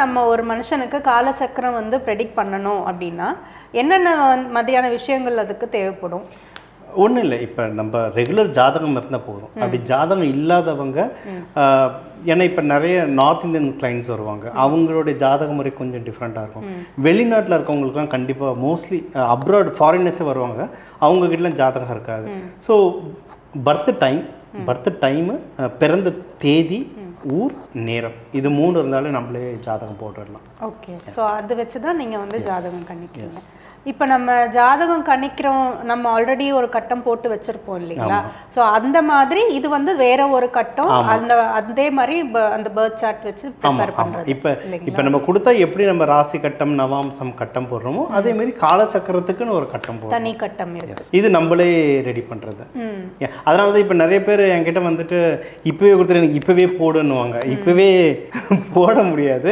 நம்ம ஒரு மனுஷனுக்கு காலச்சக்கரம் வந்து ப்ரெடிக்ட் பண்ணணும் அப்படின்னா என்னென்ன மாதிரியான விஷயங்கள் அதுக்கு தேவைப்படும்? ஒன்றும் இல்லை. இப்போ நம்ம ரெகுலர் ஜாதகம் இருந்தால் போதும். அப்படி ஜாதகம் இல்லாதவங்க ஏன்னா இப்போ நிறைய நார்த் இந்தியன் கிளைண்ட்ஸ் வருவாங்க. அவங்களுடைய ஜாதக முறை கொஞ்சம் டிஃப்ரெண்ட்டாக இருக்கும். வெளிநாட்டில் இருக்கவங்களுக்குலாம் கண்டிப்பாக மோஸ்ட்லி அப்ராட் ஃபாரினர்ஸே வருவாங்க. அவங்க கிட்டலாம் ஜாதகம் இருக்காது. So birth time birth time பிறந்த தேதி ஊர் நேரம். இது மூணு இருந்தாலே நம்மளே ஜாதகம் போட்டுடலாம். ஓகே. ஸோ அது வச்சு தான் நீங்கள் வந்து ஜாதகம் கணிக்கிறீங்க. இப்போ நம்ம ஜாதகம் கணிக்கிறோம் நம்ம ஆல்ரெடி ஒரு கட்டம் போட்டு வச்சிருப்போம் இல்லைங்களா? ஸோ அந்த மாதிரி இது வந்து வேற ஒரு கட்டம். அந்த அதே மாதிரி அந்த பேர்த் சார்ட் வச்சு ப்ரிப்பேர் ஆமாம் பண்ணுறது இப்போ இப்போ நம்ம கொடுத்தா எப்படி நம்ம ராசி கட்டம் நவாம்சம் கட்டம் போடுறோமோ அதே மாதிரி காலச்சக்கரத்துக்குன்னு ஒரு கட்டம் போடுறோம். தனி கட்டம் இருக்கு. இது நம்மளே ரெடி பண்ணுறது அதனால தான் இப்போ நிறைய பேர் என்கிட்ட வந்துட்டு இப்போவே கொடுத்துட்டு எனக்கு இப்போவே பண்ணுவாங்க. இப்போவே போட முடியாது.